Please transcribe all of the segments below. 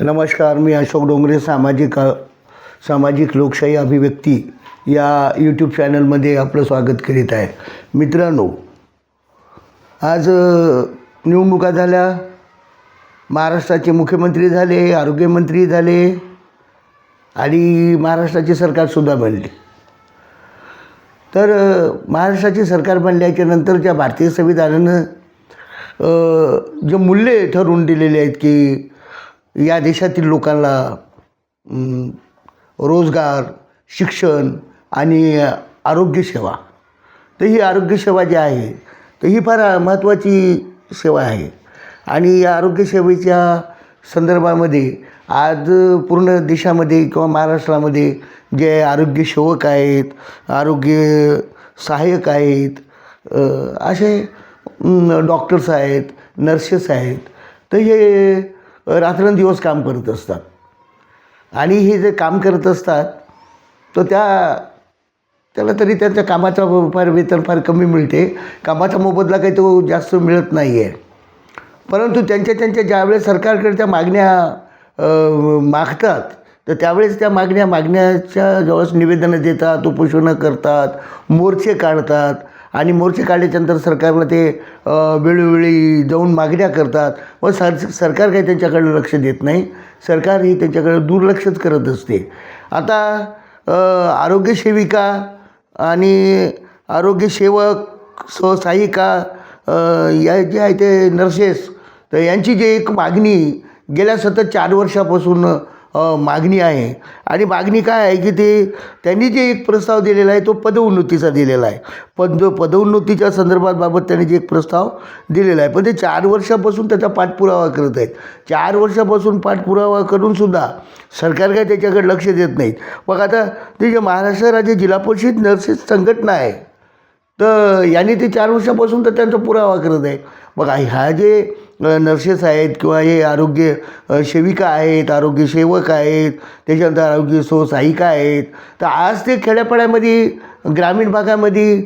नमस्कार मी अशोक डोंगरे सामाजिक सामाजिक लोकशाही अभिव्यक्ती या यूट्यूब चॅनलमध्ये आपलं स्वागत करीत आहे. मित्रांनो आज निवडणुका झाल्या. महाराष्ट्राचे मुख्यमंत्री झाले आरोग्यमंत्री झाले आणि महाराष्ट्राचे सरकारसुद्धा बनले. तर महाराष्ट्राचे सरकार बनल्याच्या नंतरच्या भारतीय संविधानानं जे मूल्ये ठरवून दिलेले आहेत की या देशातील लोकांना रोजगार शिक्षण आणि आरोग्यसेवा तर ही आरोग्यसेवा जी आहे तर ही फार महत्त्वाची सेवा आहे. आणि या आरोग्यसेवेच्या संदर्भामध्ये आज पूर्ण देशामध्ये किंवा महाराष्ट्रामध्ये जे आरोग्य सेवक आहेत आरोग्य सहाय्यक आहेत असे डॉक्टर्स आहेत नर्सेस आहेत तर हे रात्रंदिवस काम करत असतात. आणि हे जे काम करत असतात तर त्या त्याला तरी त्यांच्या कामाचा फार वेतन फार कमी मिळते. कामाचा मोबदला काही तो जास्त मिळत नाही आहे परंतु त्यांच्या त्यांच्या ज्यावेळेस सरकारकडे त्या मागण्या मागतात तर त्यावेळेस त्या मागण्या मागण्याच्या जवळच निवेदनं देतात उपोषणं करतात मोर्चे काढतात. आणि मोर्चे काढल्याच्यानंतर सरकारला ते वेळोवेळी जाऊन मागण्या करतात. व सर सरकार काही त्यांच्याकडे लक्ष देत नाही. सरकार ही त्यांच्याकडे दुर्लक्षच करत असते. आता आरोग्यसेविका आणि आरोग्यसेवक सहसहायिका या जे आहे ते नर्सेस तर यांची जी एक मागणी गेल्या सतत चार वर्षापासून मागणी आहे. आणि मागणी काय आहे की ते त्यांनी जे एक प्रस्ताव दिलेला आहे तो पदोन्नतीचा दिलेला आहे. पद पदोन्नतीच्या संदर्भात बाबत त्यांनी जे एक प्रस्ताव दिलेला आहे पण ते चार वर्षापासून त्याचा पाठपुरावा करत आहेत. चार वर्षापासून पाठपुरावा करूनसुद्धा सरकार काय त्याच्याकडे लक्ष देत नाहीत. मग आता ते जे महाराष्ट्र राज्य जिल्हा परिषद नर्सेस संघटना आहे तर यांनी ते चार वर्षापासून तर त्यांचा पुरावा करत आहे. मग ह्या जे नर्सेस आहेत किंवा हे आरोग्य सेविका आहेत आरोग्य सेवक आहेत त्याच्यानंतर आरोग्य सहसहायिका आहेत. तर आज ते खेड्यापाड्यामध्ये ग्रामीण भागामध्ये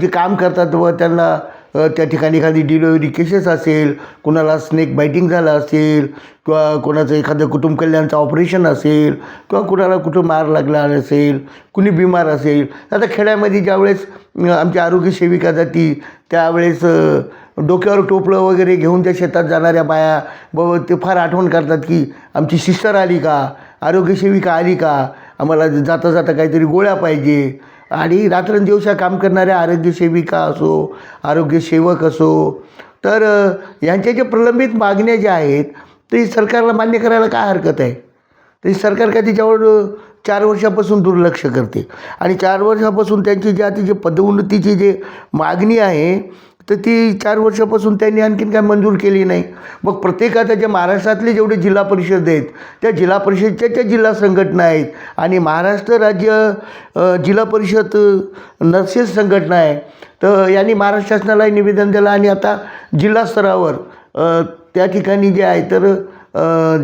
जे काम करतात व त्यांना त्या ठिकाणी एखादी डिलिव्हरी केसेस असेल कुणाला स्नेक बायटिंग झालं असेल किंवा कोणाचं एखादं कुटुंब कल्याणचं ऑपरेशन असेल किंवा कुणाला कुठं मार लागला असेल कुणी बिमार असेल आता खेड्यामध्ये ज्यावेळेस आमच्या आरोग्य सेविका जाती. त्यावेळेस डोक्यावर टोपलं वगैरे घेऊन त्या शेतात जाणाऱ्या बाया बाबा ते फार आठवण करतात की आमची सिस्टर आली का? आरोग्यसेविका आली का? आम्हाला जाता जाता काहीतरी गोळ्या पाहिजे. आणि रात्रंदिवसा काम करणाऱ्या आरोग्यसेविका असो आरोग्यसेवक असो तर यांच्या ज्या प्रलंबित मागण्या ज्या आहेत ते सरकारला मान्य करायला काय हरकत आहे? तरी सरकार का त्याच्यावर चार वर्षापासून दुर्लक्ष करते. आणि चार वर्षापासून त्यांची जी आता जी पदोन्नतीची जी मागणी आहे तर ती चार वर्षापासून त्यांनी आणखीन काय मंजूर केली नाही. मग प्रत्येक आता ज्या महाराष्ट्रातले जेवढे जिल्हा परिषद आहेत त्या जिल्हा परिषदच्या ज्या जिल्हा संघटना आहेत आणि महाराष्ट्र राज्य जिल्हा परिषद नर्सेस संघटना आहे तर यांनी महाराष्ट्र शासनाला निवेदन दिलं आणि आता जिल्हा स्तरावर त्या ठिकाणी जे आहे तर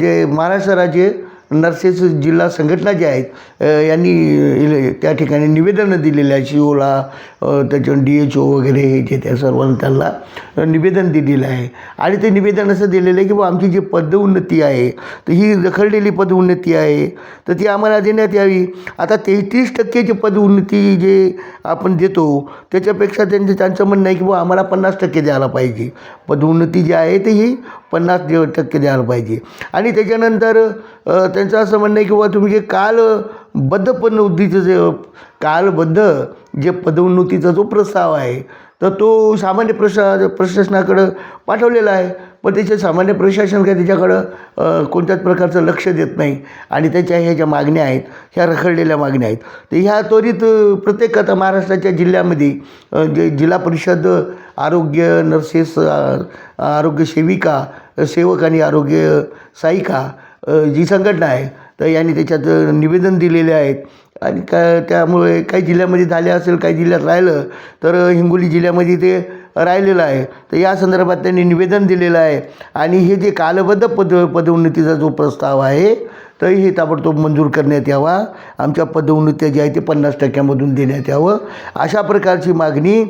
जे महाराष्ट्र राज्य नर्सेस जिल्हा संघटना ज्या आहेत यांनी त्या ठिकाणी निवेदनं दिलेलं आहे सी ओला त्याच्यावर डी एच ओ वगैरे हे जे त्या सर्वांना त्यांना निवेदन दिलेलं आहे. आणि ते निवेदन असं दिलेलं आहे की बुवा आमची जी पदोन्नती आहे तर ही रखडलेली पदोन्नती आहे तर ती आम्हाला देण्यात यावी. आता तेहतीस टक्के जी पदोन्नती जे आपण देतो त्याच्यापेक्षा त्यांचं त्यांचं म्हणणं आहे की बुवा आम्हाला पन्नास टक्के द्यायला पाहिजे. पदोन्नती जी आहे ती ही पन्नास टक्के द्यायला पाहिजे. आणि त्याच्यानंतर त्यांचं असं म्हणणं आहे की बुवा तुम्ही जे कालबद्ध पदोन्नतीचं जे कालबद्ध जे पदोन्नतीचा जो प्रस्ताव आहे तर तो सामान्य प्रशा प्रशासनाकडं पाठवलेला आहे. पण त्याचे सामान्य प्रशासन काय त्याच्याकडं कोणत्याच प्रकारचं लक्ष देत नाही. आणि त्याच्या ह्या ज्या मागण्या आहेत ह्या रखडलेल्या मागण्या आहेत. तर ह्या त्वरित प्रत्येक आता महाराष्ट्राच्या जिल्ह्यामध्ये जे जिल्हा परिषद आरोग्य नर्सेस आरोग्य सेविका सेवक आणि आरोग्य सहायिका जी संघटना आहे तर यांनी त्याच्यात निवेदन दिलेले आहेत. आणि का त्यामुळे काही जिल्ह्यामध्ये झाले असेल काही जिल्ह्यात राहिलं तर हिंगोली जिल्ह्यामध्ये ते राहिलेलं आहे. तर या संदर्भात त्यांनी निवेदन दिलेलं आहे. आणि हे जे कालबद्ध पद पदोन्नतीचा जो प्रस्ताव आहे तर हे ताबडतोब मंजूर करण्यात यावा. आमच्या पदोन्नत्या जी आहे ते पन्नास टक्क्यामधून देण्यात यावं. अशा प्रकारची मागणी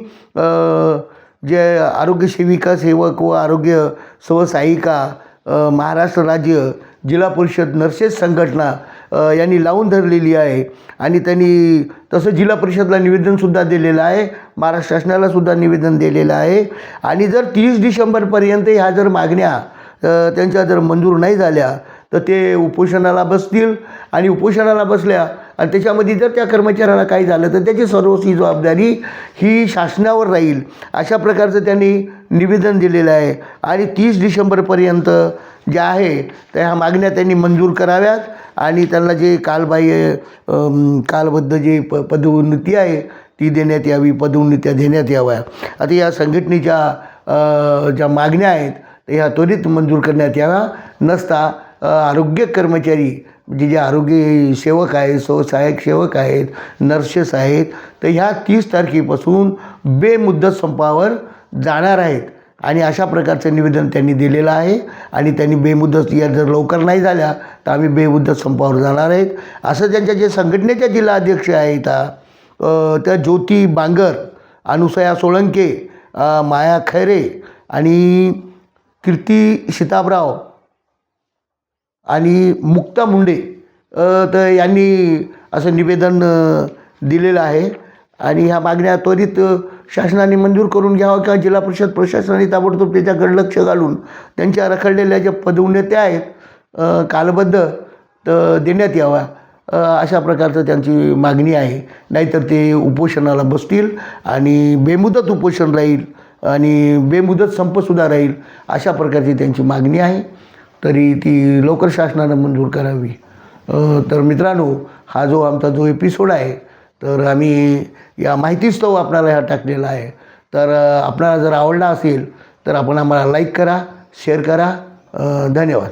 जे आरोग्यसेविका सेवक व आरोग्य सहसहायिका महाराष्ट्र राज्य जिल्हा परिषद नर्सेस संघटना यांनी लावून धरलेली आहे. आणि त्यांनी तसं जिल्हा परिषदला निवेदनसुद्धा दिलेलं आहे. महाराष्ट्र शासनालासुद्धा निवेदन दिलेलं आहे. आणि जर तीस डिसेंबरपर्यंत ह्या जर मागण्या त्यांच्या जर मंजूर नाही झाल्या तर ते उपोषणाला बसतील. आणि उपोषणाला बसल्या आणि त्याच्यामध्ये जर त्या कर्मचाऱ्याला काही झालं तर त्याची सर्वस्वी जबाबदारी ही शासनावर राहील. अशा प्रकारचं त्यांनी निवेदन दिलेलं आहे. आणि तीस डिसेंबरपर्यंत जे आहे त्या ह्या मागण्या त्यांनी मंजूर कराव्यात. आणि त्यांना जे कालबाह्य कालबद्ध जे प पदोन्नती आहे ती देण्यात यावी पदोन्नत्या देण्यात याव्या. आता या संघटनेच्या ज्या मागण्या आहेत तर ह्या त्वरित मंजूर करण्यात याव्या. नसता आरोग्य कर्मचारी म्हणजे जे आरोग्य सेवक आहेत स्वसहायक सेवक आहेत नर्सेस आहेत तर ह्या तीस तारखेपासून बेमुद्दत संपावर जाणार आहेत. आणि अशा प्रकारचं निवेदन त्यांनी दिलेलं आहे. आणि त्यांनी बेमुदत या जर लवकर नाही झाल्या तर आम्ही बेमुदत संपावर जाणार आहेत. असं त्यांच्या जे संघटनेच्या जिल्हा अध्यक्ष आहेत त्या ज्योती बांगर अनुसया सोळंके माया खैरे आणि कीर्ती शिताबराव आणि मुक्ता मुंडे तर यांनी असं निवेदन दिलेलं आहे. आणि ह्या मागण्या त्वरित शासनाने मंजूर करून घ्यावं किंवा जिल्हा परिषद प्रशासनाने ताबडतोब त्याच्याकडे लक्ष घालून त्यांच्या रखडलेल्या ज्या पदोन्नत्या आहेत कालबद्ध तर देण्यात याव्या अशा प्रकारचं त्यांची मागणी आहे. नाहीतर ते उपोषणाला बसतील आणि बेमुदत उपोषण राहील आणि बेमुदत संपसुद्धा राहील अशा प्रकारची त्यांची मागणी आहे. तरी ती लवकर शासनानं मंजूर करावी. तर मित्रांनो हा जो आमचा जो एपिसोड आहे तर आम्ही या माहितीस्तव आपल्याला ह्या टाकलेला आहे. तर आपल्याला जर आवडला असेल तर आपण आम्हाला लाईक करा शेअर करा. धन्यवाद.